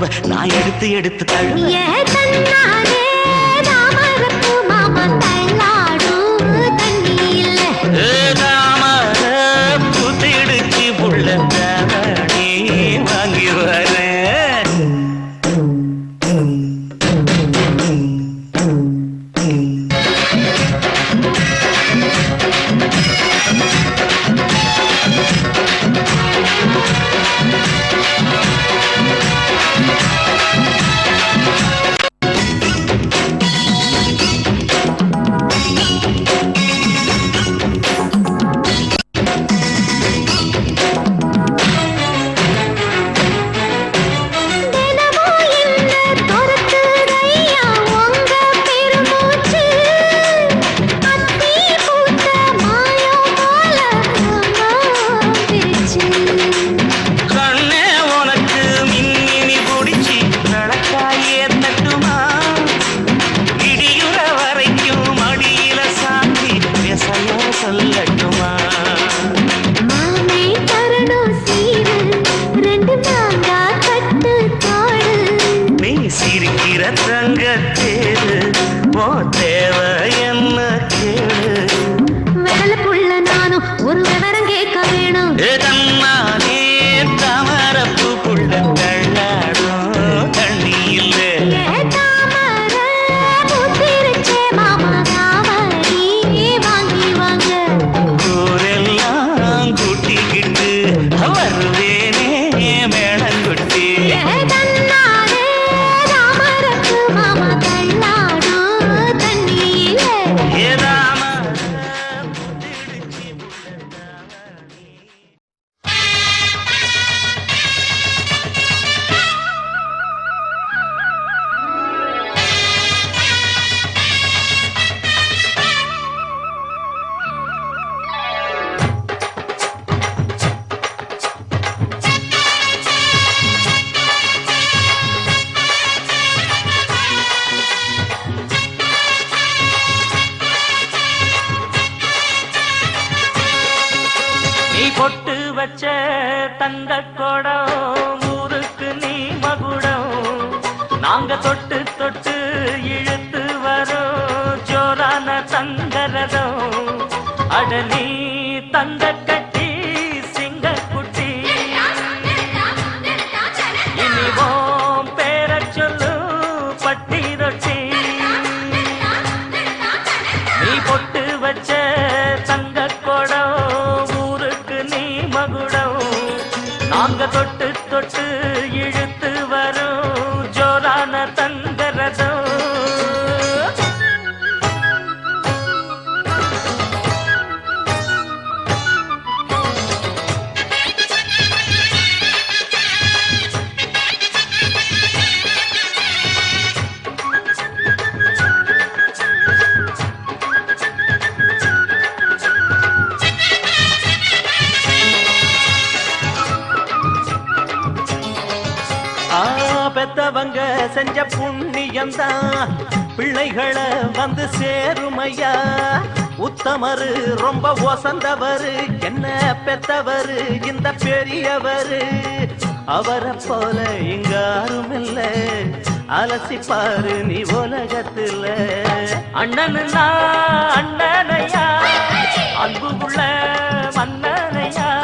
தழுவ நான் எடுத்து எடுத்து தழுவ. போ தேவை என்ன கேளு? வெடல புள்ள நானும் ஒரு விவரம் கேட்க வேணும். தொட்டு உத்தமரு ரொம்ப ஒசந்தவரு. என்ன பெத்தவரு? இந்த பெரியவர். அவரை போல இங்க யாரும் இல்ல. அலசிப்பாரு நீ உலகத்துல. அண்ணனுன்னா அண்ணனையா? அன்பு உள்ள மன்னனையா?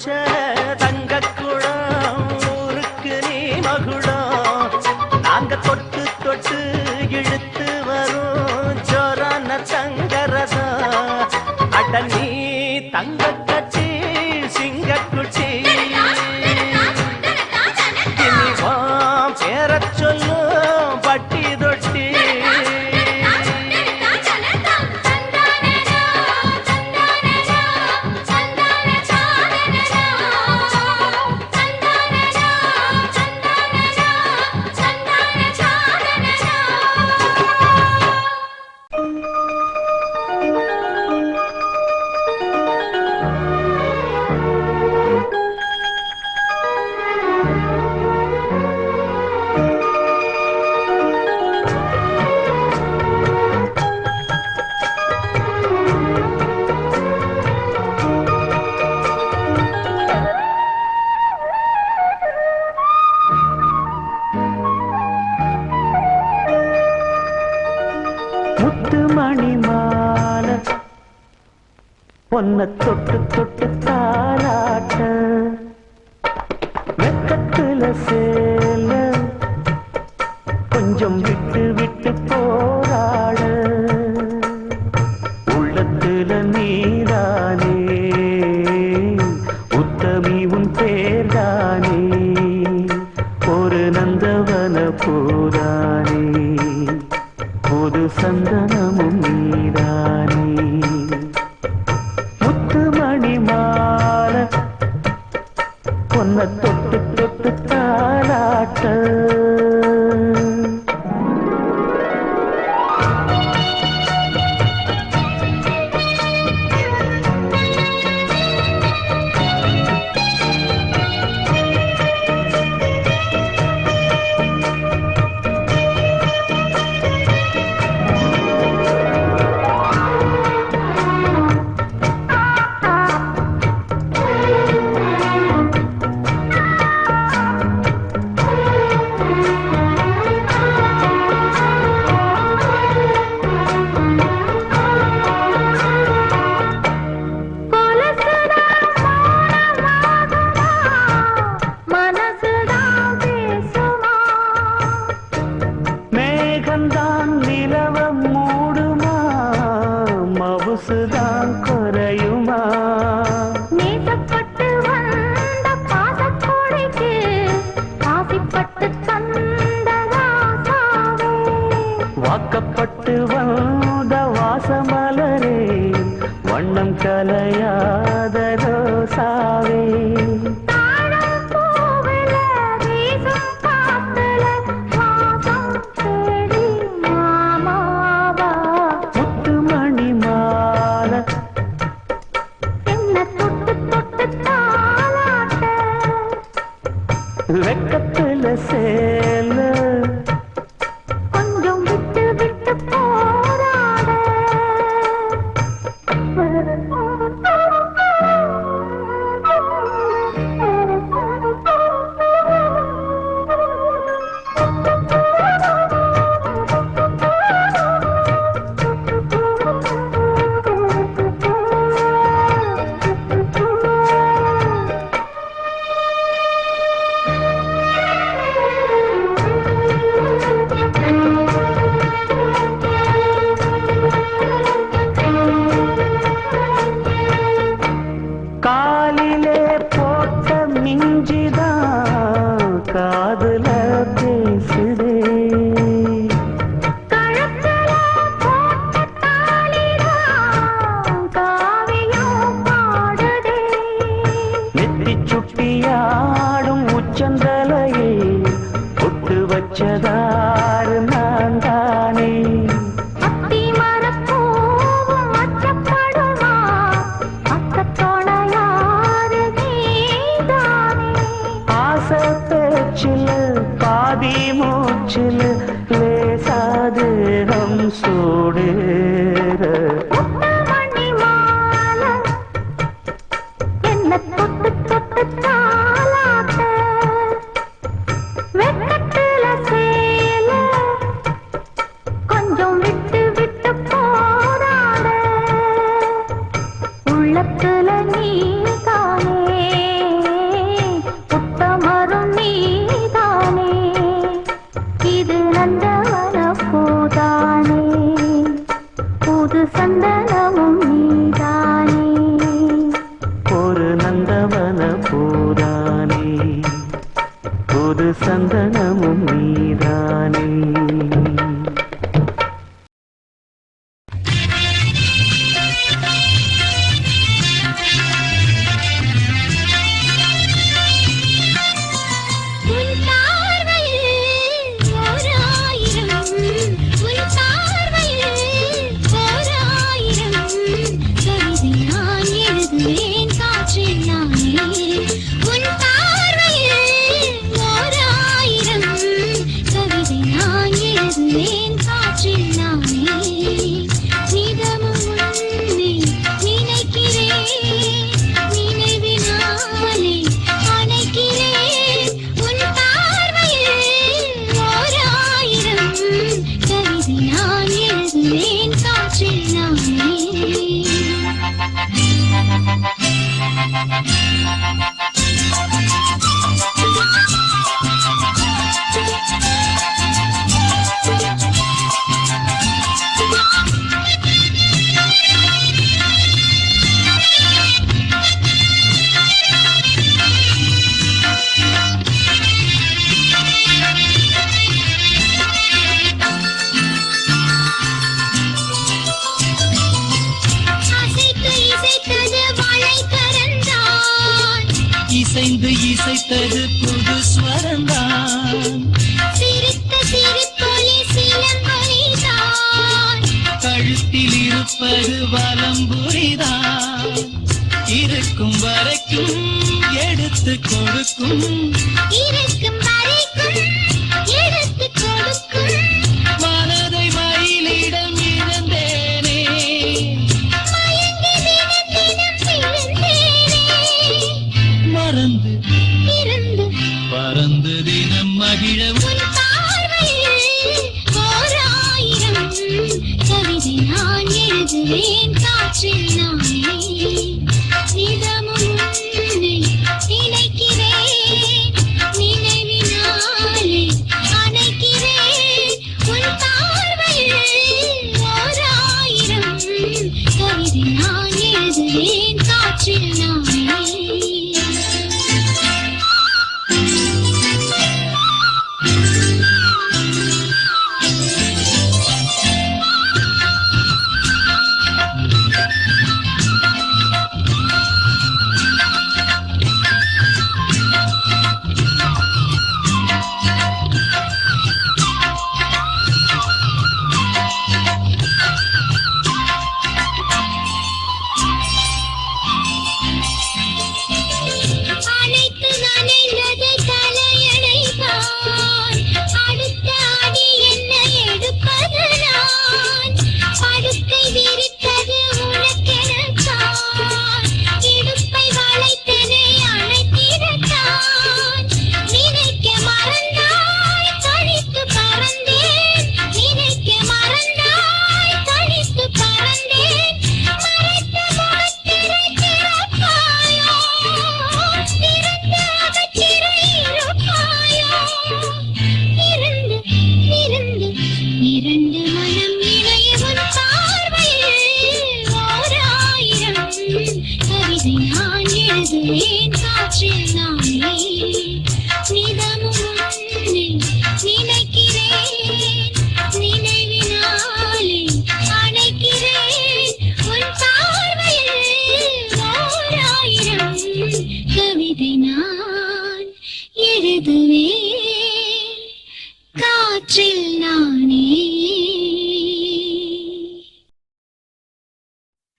হচ্ছে பொன்ன இருக்கும் வரைக்கும் எடுத்து கொடுக்கும். இருக்கும்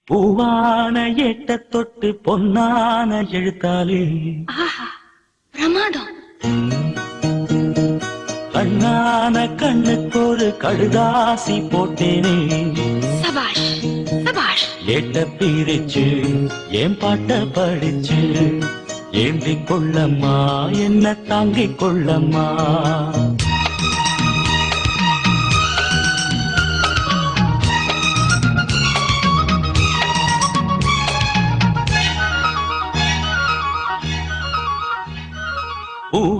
பூவான எட்ட தொட்டு பொன்னான எழுத்தாலே. பிரமாதம். கண்ணான கண்ணுக்கு ஒரு கடுதாசி போட்டேனே. சபாஷ் சபாஷ். ஏட்ட பிரிச்சு ஏன் பாட்ட படிச்சு? ஏந்தி கொள்ளம்மா என்ன தாங்கிக் கொள்ளம்மா?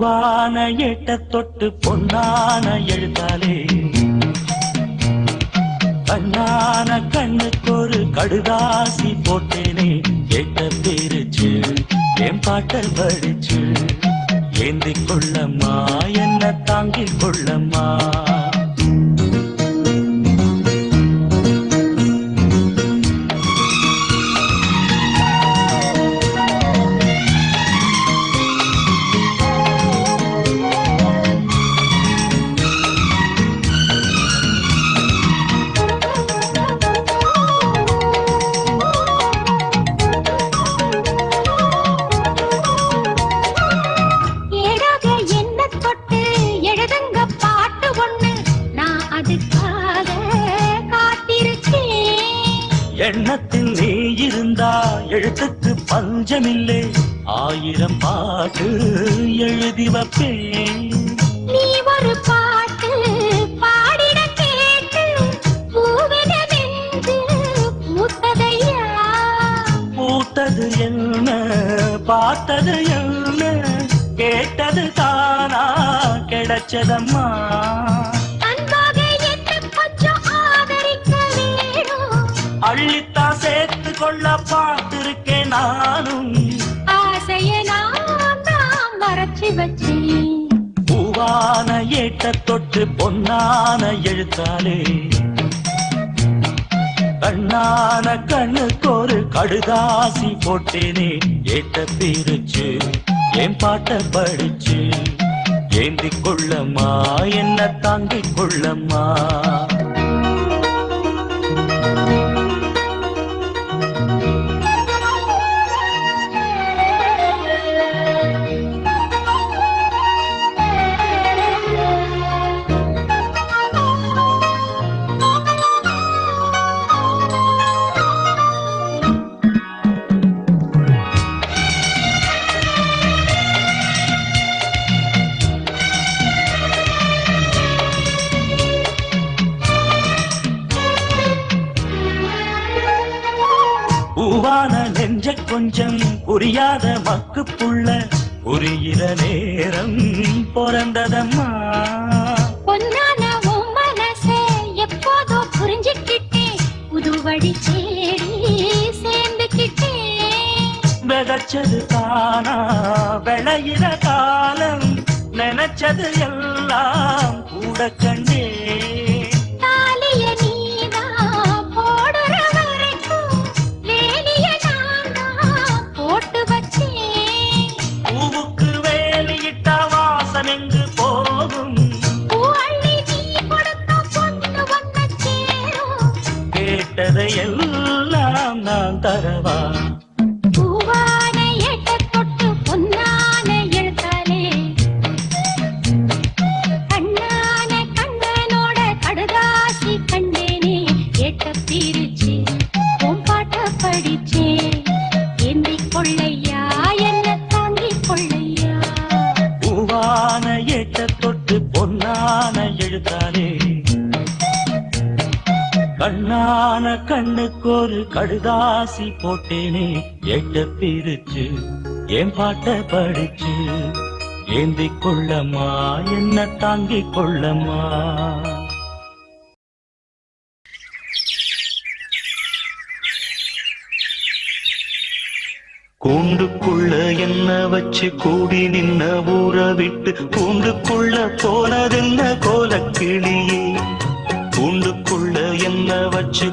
பூவான எட்ட தொட்டு பொன்னான எழுத்தாலே. கண்ணான கண்ணுக்கு ஒரு கடுதாசி போட்டேனே. எட்ட பேருச்சு என் பாட்டல் படிச்சு ஏந்தி கொள்ளம்மா என்ன தாங்கிக் கொள்ளம்மா. இருந்தா எழுத்துக்கு பஞ்சமில்லை. ஆயிரம் பாட்டு எழுதி வைப்பேன். நீ ஒரு பாட்டு பாடிட கேட்டு பூத்ததையா பூத்தது என்ன பார்த்தது என்ன கேட்டது தானா கிடைச்சதம்மா? பார்த்திருக்கேன் நானும். ஆசைய நான் தான் மறைச்சு வச்சேன். பூவான ஏட்ட தொட்டு பொன்னான எழுத்தாலே. கண்ணான கண்ணுக்கு ஒரு கடுதாசி போட்டேனே ஏட்ட பிரிச்சு. என் பாட்ட படிச்சு? ஏந்திக் கொள்ளம்மா என்ன தாங்கிக் கொள்ளம்மா? கொஞ்சம் புரியாத மக்கு புள்ள புரிகிற நேரம் பிறந்ததம்மா. பொன்னான உன் மனசே எப்போதோ புரிஞ்சுக்கிட்டேன் புது வழி தேடி சேர்ந்துக்கிட்டேன் விதைச்சது தானா விளையிற காலம் நினைச்சது எல்லாம் கூட கண்டே. தரவா? கடுதாசி போட்டேனே எட்ட பிரிச்சு என் பாட்ட படிச்சு. ஏந்தி கொள்ளம்மா என்ன தாங்கிக் கொள்ளம்மா கூண்டுக்குள்ள என்ன வச்சு கூடி நின்ன ஊற விட்டு கூண்டுக்குள்ள போனதென்ன கோலக்கிளியே கூண்டுக்குள்ள என்ன வச்சு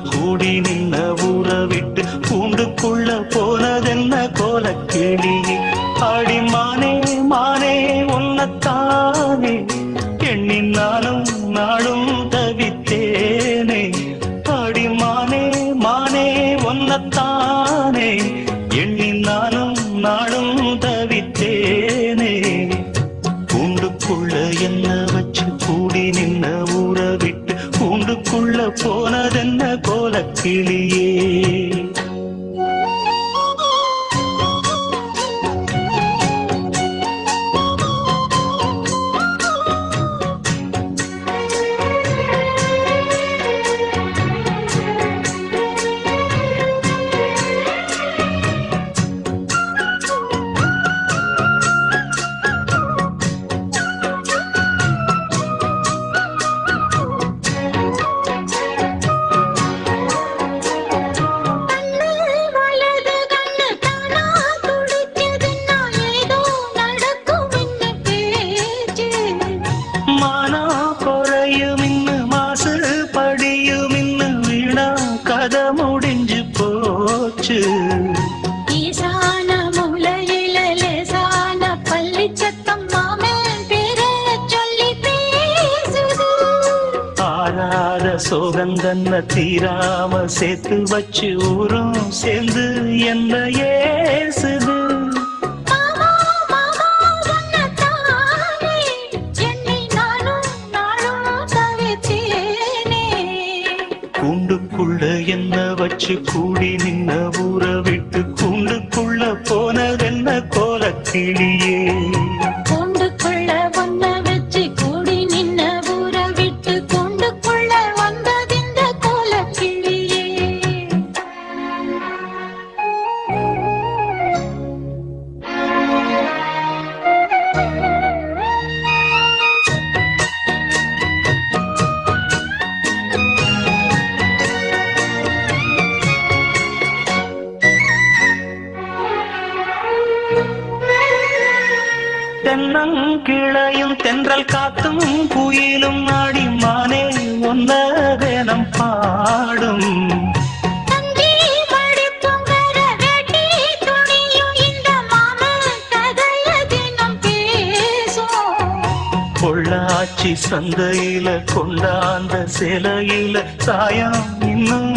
கோலக்கிளியே வச்சு ஊரும் சேர்ந்து என்ன ஏசுது கூண்டுக்குள்ள என்ன வச்சு கூடி தென்னம் கிளையும் தென்றல் காத்தும் குயிலும் நாடி மானே ஒன்னதனம் பாடும். பொள்ளாச்சி சந்தையில கொண்டாந்த சிலையில சாயம் இன்னும்